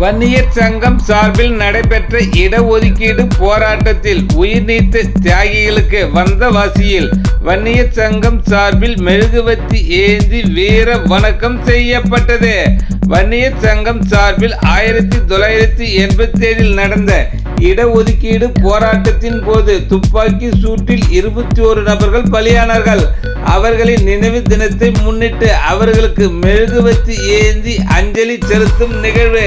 வன்னியர் சங்கம் சார்பில் நடைபெற்ற இடஒதுக்கீடு போராட்டத்தில் உயிர் நீத்த தியாகிகளுக்கு வந்த வாசியில் வன்னியர் சங்கம் சார்பில் மெழுகுவத்தி ஏந்தி வீர வணக்கம் செய்யப்பட்டது. வன்னியர் சங்கம் சார்பில் ஆயிரத்தி தொள்ளாயிரத்தி எண்பத்தி ஏழில் நடந்த இடஒதுக்கீடு போராட்டத்தின் போது துப்பாக்கி சூட்டில் இருபத்தி ஒரு நபர்கள் பலியானார்கள். அவர்களின் நினைவு தினத்தை முன்னிட்டு அவர்களுக்கு மெழுகுவத்தி ஏந்தி அஞ்சலி செலுத்தும் நிகழ்வு.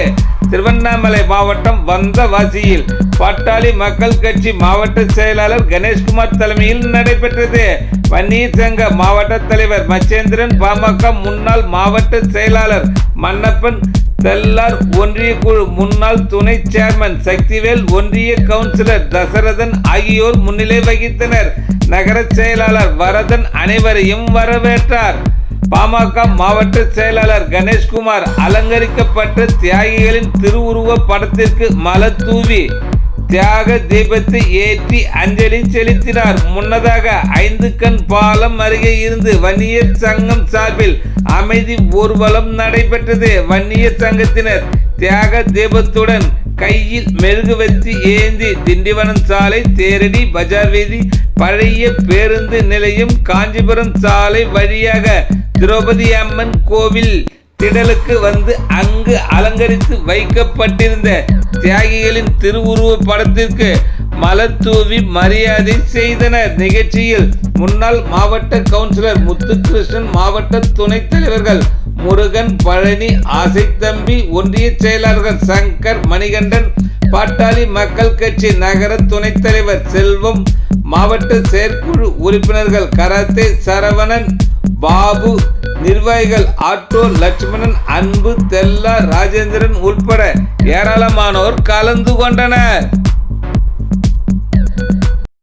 திருவண்ணாமலை மாவட்டம் வந்தவாசியில் பாட்டாளி மக்கள் கட்சி மாவட்ட செயலாளர் கணேஷ்குமார் தலைமையில் நடைபெற்றது. வன்னியர் சங்க மாவட்ட தலைவர் மச்சேந்திரன் பாமக முன்னாள் மாவட்ட செயலாளர் மன்னப்பன் தெல்லார் ஒன்றிய குழு முன்னாள் துணை சேர்மன் சக்திவேல் ஒன்றிய கவுன்சிலர் தசரதன் ஆகியோர் முன்னிலை வகித்தனர். நகர செயலாளர் வரதன் அனைவரையும் வரவேற்றார். பாமக மாவட்ட செயலாளர் கணேஷ்குமார் அலங்கரிக்கப்பட்ட தியாகிகளின் திருவுருவ படத்திற்கு மலர் தூவி தியாக தீபத்தை ஏற்றி அஞ்சலி செலுத்தினார். முன்னதாக ஐந்து கண் பாலம் அருகே இருந்து வன்னியர் சங்கம் சார்பில் அமைதி ஊர்வலம் நடைபெற்றது. வன்னியர் சங்கத்தினர் தியாக தீபத்துடன் கையில் மெழுகுவத்தி ஏந்தி திண்டிவனம் சாலை தேரடி பஜார் வீதி பழைய பேருந்து நிலையம் காஞ்சிபுரம் சாலை வழியாக திரௌபதி அம்மன் கோவில் திடலுக்கு வந்து அங்கு அலங்கரித்து வைக்கப்பட்டிருந்த தியாகிகளின் திருவுருவ படத்திற்கு மலர் தூவி மரியாதை செய்தனர். நிகழ்ச்சியில் முன்னாள் மாவட்ட கவுன்சிலர் முத்துகிருஷ்ணன் மாவட்ட துணைத் தலைவர்கள் முருகன் பழனி ஆசை தம்பி ஒன்றிய செயலாளர்கள் சங்கர் மணிகண்டன் பாட்டாளி மக்கள் கட்சி நகர துணைத் தலைவர் செல்வம் மாவட்ட செயற்குழு உறுப்பினர்கள் கராத்தே சரவணன் பாபு நிர்வாகிகள் ஆட்டோ லட்சுமணன் அன்பு தெல்லா ராஜேந்திரன் உட்பட ஏராளமானோர் கலந்து கொண்டனர்.